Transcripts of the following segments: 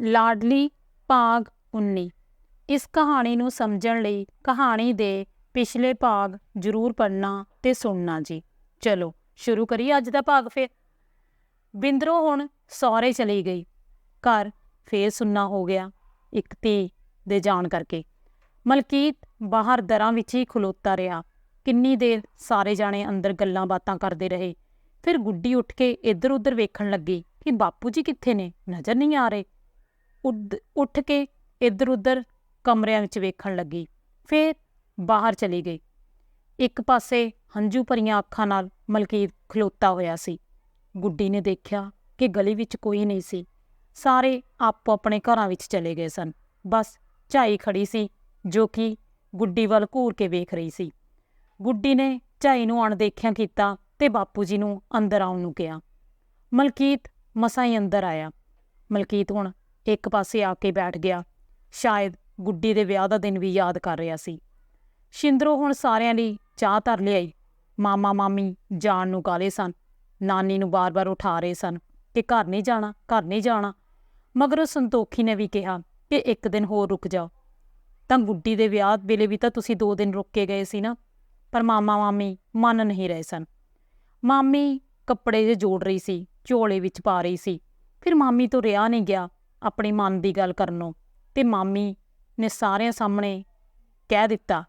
ਲਾਡਲੀ ਭਾਗ 19 ਇਸ ਕਹਾਣੀ ਨੂੰ ਸਮਝਣ ਲਈ ਕਹਾਣੀ ਦੇ ਪਿਛਲੇ ਭਾਗ ਜ਼ਰੂਰ ਪੜ੍ਹਨਾ ਤੇ ਸੁਣਨਾ ਜੀ। ਚਲੋ, ਸ਼ੁਰੂ ਕਰੀਏ ਅੱਜ ਦਾ ਭਾਗ ਫਿਰ। ਬਿੰਦਰੋ ਹੁਣ ਸਹੁਰੇ ਚਲੀ ਗਈ। ਘਰ ਫੇਰ ਸੁੰਨਾ ਹੋ ਗਿਆ, ਇੱਕ ਧੀ ਦੇ ਜਾਣ ਕਰਕੇ। ਮਲਕੀਤ ਬਾਹਰ ਦਰਾਂ ਵਿੱਚ ਹੀ ਖਲੋਤਾ ਰਿਹਾ। ਕਿੰਨੀ ਦੇਰ ਸਾਰੇ ਜਾਣੇ ਅੰਦਰ ਗੱਲਾਂ ਬਾਤਾਂ ਕਰਦੇ ਰਹੇ। ਫਿਰ ਗੁੱਡੀ ਉੱਠ ਕੇ ਇੱਧਰ ਉੱਧਰ ਵੇਖਣ ਲੱਗੀ ਕਿ ਬਾਪੂ ਜੀ ਕਿੱਥੇ ਨੇ? ਨਜ਼ਰ ਨਹੀਂ ਆ ਰਹੇ। ਉੱਠ ਕੇ ਇੱਧਰ ਉੱਧਰ ਕਮਰਿਆਂ ਵਿੱਚ ਵੇਖਣ ਲੱਗੀ। ਫਿਰ ਬਾਹਰ ਚਲੀ ਗਈ। ਇੱਕ ਪਾਸੇ ਹੰਝੂ ਭਰੀਆਂ ਅੱਖਾਂ ਨਾਲ ਮਲਕੀਤ ਖਲੋਤਾ ਹੋਇਆ ਸੀ। ਗੁੱਡੀ ਨੇ ਦੇਖਿਆ ਕਿ ਗਲੀ ਵਿੱਚ ਕੋਈ ਨਹੀਂ ਸੀ। ਸਾਰੇ ਆਪੋ ਆਪਣੇ ਘਰਾਂ ਵਿੱਚ ਚਲੇ ਗਏ ਸਨ। ਬਸ ਝਾਈ ਖੜੀ ਸੀ, ਜੋ ਕਿ ਗੁੱਡੀ ਵੱਲ ਘੂਰ ਕੇ ਵੇਖ ਰਹੀ ਸੀ। ਗੁੱਡੀ ਨੇ ਝਾਈ ਨੂੰ ਅਣਦੇਖਿਆ ਕੀਤਾ ਤੇ ਬਾਪੂ ਜੀ ਨੂੰ ਅੰਦਰ ਆਉਣ ਨੂੰ ਕਿਹਾ। ਮਲਕੀਤ ਮਸਾਂ ਹੀ ਅੰਦਰ ਆਇਆ। ਮਲਕੀਤ ਹੁਣ ਇੱਕ ਪਾਸੇ ਆ ਕੇ ਬੈਠ ਗਿਆ। ਸ਼ਾਇਦ ਗੁੱਡੀ ਦੇ ਵਿਆਹ ਦਾ ਦਿਨ ਵੀ ਯਾਦ ਕਰ ਰਿਹਾ ਸੀ। ਸ਼ਿੰਦਰੋ ਹੁਣ ਸਾਰਿਆਂ ਲਈ ਚਾਹ ਧਰ ਲਿਆਈ। ਮਾਮਾ, ਮਾਮੀ ਜਾਣ ਨੂੰ ਕਾਲੇ ਸਨ। ਨਾਨੀ ਨੂੰ ਬਾਰ-ਬਾਰ ਉਠਾ ਰਹੇ ਸਨ ਕਿ ਘਰ ਨਹੀਂ ਜਾਣਾ, ਘਰ ਨਹੀਂ ਜਾਣਾ। ਮਗਰ ਸੰਤੋਖੀ ਨੇ ਵੀ ਕਿਹਾ ਕਿ ਇੱਕ ਦਿਨ ਹੋਰ ਰੁਕ ਜਾਓ। ਤਾਂ ਗੁੱਡੀ ਦੇ ਵਿਆਹ ਵੇਲੇ ਵੀ ਤਾਂ ਤੁਸੀਂ ਦੋ ਦਿਨ ਰੁਕ ਕੇ ਗਏ ਸੀ ਨਾ, ਪਰ ਮਾਮਾ, ਮਾਮੀ ਮੰਨ ਨਹੀਂ ਰਹੇ ਸਨ। ਮਾਮੀ ਕੱਪੜੇ ਜੇ ਜੋੜ ਰਹੀ ਸੀ, ਝੋਲੇ ਵਿੱਚ ਪਾ ਰਹੀ ਸੀ। ਫਿਰ ਮਾਮੀ ਤੋਂ ਰਿਹਾ ਨਹੀਂ ਗਿਆ। ਆਪਣੇ ਮਨ ਦੀ ਗੱਲ ਕਰਨੋਂ ਤੇ ਮਾਮੀ ਨੇ ਸਾਰਿਆਂ ਸਾਹਮਣੇ ਕਹਿ ਦਿੱਤਾ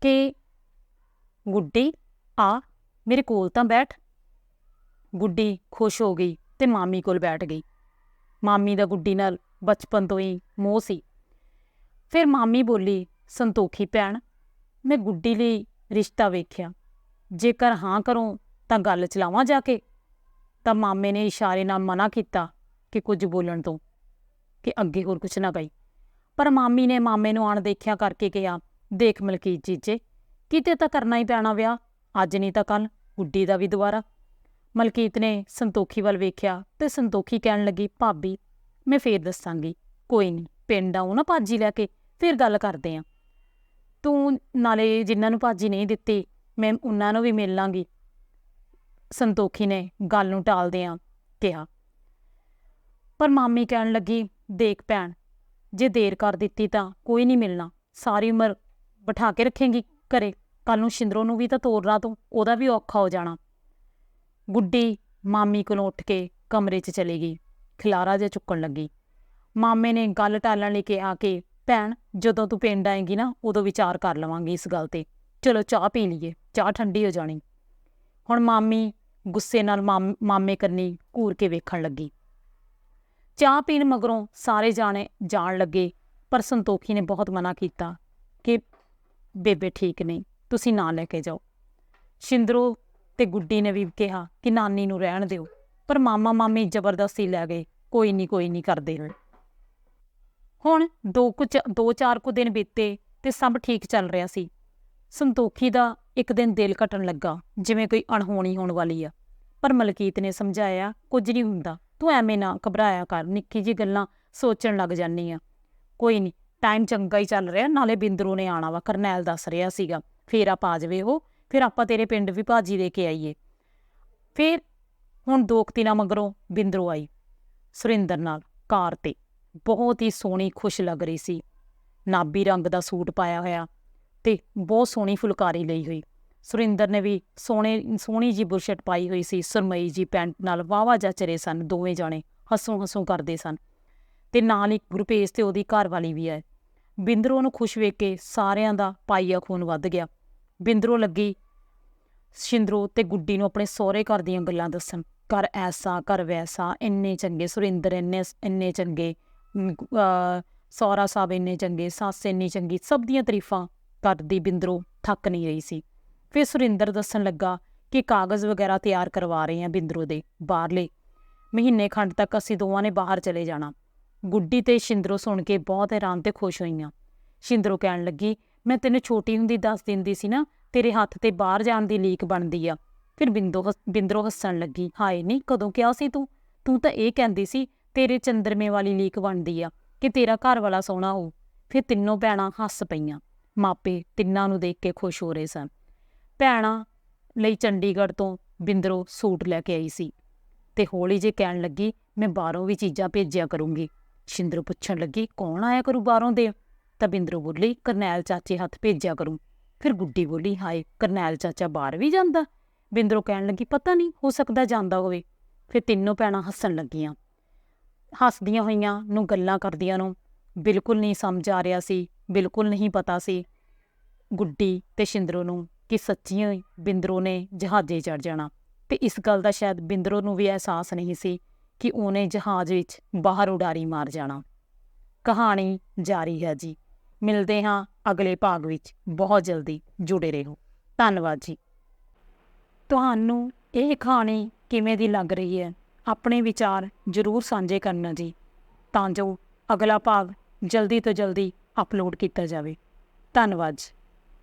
ਕਿ, ਗੁੱਡੀ, ਆ, ਮੇਰੇ ਕੋਲ ਤਾਂ ਬੈਠ। ਗੁੱਡੀ ਖੁਸ਼ ਹੋ ਗਈ ਤੇ ਮਾਮੀ ਕੋਲ ਬੈਠ ਗਈ। ਮਾਮੀ ਦਾ ਗੁੱਡੀ ਨਾਲ ਬਚਪਨ ਤੋਂ ਹੀ ਮੋਹ ਸੀ। ਫਿਰ ਮਾਮੀ ਬੋਲੀ, ਸੰਤੋਖੀ ਭੈਣ, ਮੈਂ ਗੁੱਡੀ ਲਈ ਰਿਸ਼ਤਾ ਵੇਖਿਆ। ਜੇਕਰ ਹਾਂ ਕਰੋ ਤਾਂ ਗੱਲ ਚਲਾਵਾਂ ਜਾ ਕੇ? ਤਾਂ ਮਾਮੇ ਨੇ ਇਸ਼ਾਰੇ ਨਾਲ ਮਨਾ ਕੀਤਾ ਕਿ ਕੁਝ ਬੋਲਣ ਤੋਂ ਕਿ ਅੱਗੇ ਹੋਰ ਕੁਝ ਨਾ ਕਹੀ ਪਰ ਮਾਮੀ ਨੇ ਮਾਮੇ ਨੂੰ ਆਣ ਦੇਖਿਆ ਕਰਕੇ ਕਿਹਾ, ਦੇਖ ਮਲਕੀਤ ਜੀਜੇ, ਕਿਤੇ ਤਾਂ ਕਰਨਾ ਹੀ ਪੈਣਾ ਵਿਆਹ, ਅੱਜ ਨਹੀਂ ਤਾਂ ਕੱਲ ਗੁੱਡੀ ਦਾ ਵੀ ਦੁਬਾਰਾ। ਮਲਕੀਤ ਨੇ ਸੰਤੋਖੀ ਵੱਲ ਵੇਖਿਆ ਤੇ ਸੰਤੋਖੀ ਕਹਿਣ ਲੱਗੀ, ਭਾਬੀ, ਮੈਂ ਫੇਰ ਦੱਸਾਂਗੀ। ਕੋਈ ਨਹੀਂ, ਪਿੰਡ ਆਉ ਨਾ ਭਾਜੀ ਲੈ ਕੇ, ਫਿਰ ਗੱਲ ਕਰਦੇ ਆਂ। ਤੂੰ ਨਾਲੇ ਜਿਨ੍ਹਾਂ ਨੂੰ ਭਾਜੀ ਨਹੀਂ ਦਿੱਤੀ, ਮੈਂ ਉਹਨਾਂ ਨੂੰ ਵੀ ਮਿਲ ਲਾਂਗੀ। ਸੰਤੋਖੀ ਨੇ ਗੱਲ ਨੂੰ ਟਾਲਦਿਆਂ ਕਿਹਾ ਪਰ ਮਾਮੀ ਕਹਿਣ ਲੱਗੀ, ਦੇਖ ਭੈਣ, ਜੇ ਦੇਰ ਕਰ ਦਿੱਤੀ ਤਾਂ ਕੋਈ ਨਹੀਂ ਮਿਲਣਾ। ਸਾਰੀ ਉਮਰ ਬਿਠਾ ਕੇ ਰੱਖੇਂਗੀ ਘਰੇ। ਕੱਲ ਨੂੰ ਸ਼ਿੰਦਰੋ ਨੂੰ ਵੀ ਤਾਂ ਤੋਰਨਾ ਤੂੰ, ਉਹਦਾ ਵੀ ਔਖਾ ਹੋ ਜਾਣਾ। ਗੁੱਡੀ ਮਾਮੀ ਕੋਲੋਂ ਉੱਠ ਕੇ ਕਮਰੇ 'ਚ ਚਲੀ ਗਈ। ਖਿਲਾਰਾ ਜਿਹਾ ਚੁੱਕਣ ਲੱਗੀ। ਮਾਮੇ ਨੇ ਗੱਲ ਟਾਲਣ ਲਈ ਆ ਕੇ, ਭੈਣ, ਜਦੋਂ ਤੂੰ ਪਿੰਡ ਆਏਂਗੀ ਨਾ, ਉਦੋਂ ਵਿਚਾਰ ਕਰ ਲਵਾਂਗੀ ਇਸ ਗੱਲ ਤੇ। ਚਲੋ ਚਾਹ ਪੀ ਲਈਏ, ਚਾਹ ਠੰਡੀ ਹੋ ਜਾਣੀ। ਹੁਣ ਮਾਮੀ ਗੁੱਸੇ ਨਾਲ ਮਾਮ- ਮਾਮੇ ਕੰਨੀ ਘੂਰ ਕੇ ਵੇਖਣ ਲੱਗੀ। ਚਾਹ ਪੀਣ ਮਗਰੋਂ ਸਾਰੇ ਜਾਣੇ ਜਾਣ ਲੱਗੇ, ਪਰ ਸੰਤੋਖੀ ਨੇ ਬਹੁਤ ਮਨਾ ਕੀਤਾ ਕਿ ਬੇਬੇ ਠੀਕ ਨਹੀਂ, ਤੁਸੀਂ ਨਾ ਲੈ ਕੇ ਜਾਓ। ਸ਼ਿੰਦਰੋ ਤੇ ਗੁੱਡੀ ਨੇ ਵੀ ਕਿਹਾ ਕਿ ਨਾਨੀ ਨੂੰ ਰਹਿਣ ਦਿਓ, ਪਰ ਮਾਮਾ ਮਾਮੀ ਜ਼ਬਰਦਸਤੀ ਲੈ ਗਏ, ਕੋਈ ਨਹੀਂ ਕੋਈ ਨਹੀਂ ਕਰਦੇ ਹੁਣ ਦੋ ਕੁ ਦੋ ਚਾਰ ਕੁ ਦਿਨ ਬੀਤੇ ਤੇ ਸਭ ਠੀਕ ਚੱਲ ਰਿਹਾ ਸੀ। ਸੰਤੋਖੀ ਦਾ ਇੱਕ ਦਿਨ ਦਿਲ ਘਟਣ ਲੱਗਾ, ਜਿਵੇਂ ਕੋਈ ਅਣਹੋਣੀ ਹੋਣ ਵਾਲੀ ਆ। ਪਰ ਮਲਕੀਤ ਨੇ ਸਮਝਾਇਆ, ਕੁਝ ਨਹੀਂ ਹੁੰਦਾ। ਤੂੰ ਐਵੇਂ ਨਾ ਘਬਰਾਇਆ ਕਰ, ਨਿੱਕੀ ਜੀ ਗੱਲਾਂ ਸੋਚਣ ਲੱਗ ਜਾਨੀ ਆ। ਕੋਈ ਨਹੀਂ ਟਾਈਮ ਚੰਗਾ ਹੀ ਚੱਲ ਰਿਹਾ, ਨਾਲੇ ਬਿੰਦਰੂ ਨੇ ਆਣਾ ਵਾ, ਕਰਨੈਲ ਦੱਸ ਰਿਹਾ ਸੀਗਾ। ਫੇਰ ਆ ਜਾਵੇ ਉਹ, ਫਿਰ ਆਪਾਂ ਤੇਰੇ ਪਿੰਡ ਵੀ ਭਾਜੀ ਦੇ ਕੇ ਆਈਏ। ਫਿਰ ਹੁਣ ਦੋ ਕੁ ਦਿਨਾਂ ਮਗਰੋਂ ਬਿੰਦਰੂ ਆਈ, ਸੁਰਿੰਦਰ ਨਾਲ, ਕਾਰ ਤੇ। ਬਹੁਤ ਹੀ ਸੋਹਣੀ, ਖੁਸ਼ ਲੱਗ ਰਹੀ ਸੀ। ਨਾਬੀ ਰੰਗ ਦਾ ਸੂਟ ਪਾਇਆ ਹੋਇਆ ਤੇ ਬਹੁਤ ਸੋਹਣੀ ਫੁਲਕਾਰੀ ਲਈ ਹੋਈ। ਸੁਰਿੰਦਰ ਨੇ ਵੀ ਸੋਹਣੇ ਸੋਹਣੀ ਜੀ ਬੁਰਸ਼ਟ ਪਾਈ ਹੋਈ ਸੀ ਸਰਮਈ ਜੀ ਪੈਂਟ ਨਾਲ ਵਾਵਾ ਜਚਰੇ ਸਨ ਦੋਵੇਂ ਜਾਣੇ ਹੱਸੋਂ ਹੱਸੋਂ ਕਰਦੇ ਸਨ। ਤੇ ਨਾਲ ਹੀ ਗੁਰਪੇਜ ਤੇ ਉਹਦੀ ਘਰ ਵਾਲੀ ਵੀ ਹੈ। ਬਿੰਦਰੋ ਨੂੰ ਖੁਸ਼ ਵੇਖ ਕੇ ਸਾਰਿਆਂ ਦਾ ਪਾਈਆ ਖੂਨ ਵੱਧ ਗਿਆ। ਬਿੰਦਰੋ ਲੱਗੀ ਸ਼ਿੰਦਰੋ ਤੇ ਗੁੱਡੀ ਨੂੰ ਆਪਣੇ ਸਹੁਰੇ ਘਰ ਦੀਆਂ ਗੱਲਾਂ ਦੱਸਣ। ਘਰ ਐਸਾ ਘਰ ਵੈਸਾ ਇੰਨੇ ਚੰਗੇ ਸੁਰਿੰਦਰ ਇੰਨੇ ਇੰਨੇ ਚੰਗੇ ਅਮ, ਸਹੁਰਾ ਸਾਹਿਬ ਇੰਨੇ ਚੰਗੇ ਸੱਸ ਇੰਨੀ ਚੰਗੀ ਸਭ ਦੀਆਂ ਤਾਰੀਫਾਂ ਕਰਦੀ ਬਿੰਦਰੋ ਥੱਕ ਨਹੀਂ ਰਹੀ ਸੀ। ਫਿਰ ਸੁਰਿੰਦਰ ਦੱਸਣ ਲੱਗਾ ਕਿ ਕਾਗਜ਼ ਵਗੈਰਾ ਤਿਆਰ ਕਰਵਾ ਰਹੇ ਹਾਂ ਬਿੰਦਰੋ ਦੇ, ਬਾਹਰਲੇ। ਮਹੀਨੇ ਖੰਡ ਤੱਕ ਅਸੀਂ ਦੋਵਾਂ ਨੇ ਬਾਹਰ ਚਲੇ ਜਾਣਾ। ਗੁੱਡੀ ਤੇ ਸ਼ਿੰਦਰੋ ਸੁਣ ਕੇ ਬਹੁਤ ਹੈਰਾਨ ਤੇ ਖੁਸ਼ ਹੋਈਆਂ। ਸ਼ਿੰਦਰੋ ਕਹਿਣ ਲੱਗੀ, ਮੈਂ ਤੈਨੂੰ ਛੋਟੀ ਹੁੰਦੀ ਦੱਸ ਦਿੰਦੀ ਸੀ ਨਾ, ਤੇਰੇ ਹੱਥ ਤੇ ਬਾਹਰ ਜਾਣ ਦੀ ਲੀਕ ਬਣਦੀ ਆ। ਫਿਰ ਬਿੰਦੋ ਹੱਸ- ਬਿੰਦਰੋ ਹੱਸਣ ਲੱਗੀ, ਹਾਏ ਨਹੀਂ ਕਦੋਂ ਕਿਹਾ ਸੀ ਤੂੰ? ਤੂੰ ਤਾਂ ਇਹ ਕਹਿੰਦੀ ਸੀ, ਤੇਰੇ ਚੰਦਰਮੇ ਵਾਲੀ ਲੀਕ ਬਣਦੀ ਆ, ਕਿ ਤੇਰਾ ਘਰ ਵਾਲਾ ਸੋਹਣਾ ਹੋ ਫਿਰ ਤਿੰਨੋਂ ਭੈਣਾਂ ਹੱਸ ਪਈਆਂ। ਮਾਪੇ ਤਿੰਨਾਂ ਨੂੰ ਦੇਖ ਕੇ ਖੁਸ਼ ਹੋ ਰਹੇ ਸਨ। ਭੈਣਾਂ ਲਈ ਚੰਡੀਗੜ੍ਹ ਤੋਂ ਬਿੰਦਰੋ ਸੂਟ ਲੈ ਕੇ ਆਈ ਸੀ ਤੇ ਹੌਲੀ ਜੇ ਕਹਿਣ ਲੱਗੀ, ਮੈਂ ਬਾਹਰੋਂ ਵੀ ਚੀਜ਼ਾਂ ਭੇਜਿਆ ਕਰੂੰਗੀ। ਸ਼ਿੰਦਰੋ ਪੁੱਛਣ ਲੱਗੀ, ਕੌਣ ਆਇਆ ਕਰੂ ਬਾਹਰੋਂ ਦੇ? ਤਾਂ ਬਿੰਦਰੋ ਬੋਲੀ, ਕਰਨੈਲ ਚਾਚੇ ਹੱਥ ਭੇਜਿਆ ਕਰੂੰ। ਫਿਰ ਗੁੱਡੀ ਬੋਲੀ, ਹਾਏ, ਕਰਨੈਲ ਚਾਚਾ ਬਾਹਰ ਵੀ ਜਾਂਦਾ? ਬਿੰਦਰੋ ਕਹਿਣ ਲੱਗੀ, ਪਤਾ ਨਹੀਂ, ਹੋ ਸਕਦਾ ਜਾਂਦਾ ਹੋਵੇ। ਫਿਰ ਤਿੰਨੋਂ ਭੈਣਾਂ ਹੱਸਣ ਲੱਗੀਆਂ। ਹੱਸਦੀਆਂ ਹੋਈਆਂ ਨੂੰ ਗੱਲਾਂ ਕਰਦੀਆਂ ਨੂੰ ਬਿਲਕੁਲ ਨਹੀਂ ਸਮਝ ਆ ਰਿਹਾ ਸੀ, ਬਿਲਕੁਲ ਨਹੀਂ ਪਤਾ ਸੀ। ਗੁੱਡੀ ਤੇ ਸ਼ਿੰਦਰੋ ਨੂੰ ਕਿ ਸੱਚੀਆਂ ਬਿੰਦਰੋ ਨੇ ਜਹਾਜ਼ੇ ਚੜ ਜਾਣਾ। ਤੇ ਇਸ ਗੱਲ ਦਾ ਸ਼ਾਇਦ ਬਿੰਦਰੋ ਨੂੰ ਵੀ ਅਹਿਸਾਸ ਨਹੀਂ ਸੀ ਕਿ ਉਹਨੇ ਜਹਾਜ਼ ਵਿੱਚ ਬਾਹਰ ਉਡਾਰੀ ਮਾਰ ਜਾਣਾ। ਕਹਾਣੀ ਜਾਰੀ ਹੈ ਜੀ। ਮਿਲਦੇ ਹਾਂ ਅਗਲੇ ਭਾਗ ਵਿੱਚ। ਬਹੁਤ ਜਲਦੀ ਜੁੜੇ ਰਹੋ। ਧੰਨਵਾਦ ਜੀ। ਤੁਹਾਨੂੰ ਇਹ ਕਹਾਣੀ ਕਿਵੇਂ ਦੀ ਲੱਗ ਰਹੀ ਹੈ? ਆਪਣੇ ਵਿਚਾਰ ਜ਼ਰੂਰ ਸਾਂਝੇ ਕਰਨਾ ਜੀ। ਤਾਂ ਜੋ ਅਗਲਾ ਭਾਗ ਜਲਦੀ ਤੋਂ ਜਲਦੀ ਅਪਲੋਡ ਕੀਤਾ ਜਾਵੇ। ਧੰਨਵਾਦ ਜੀ।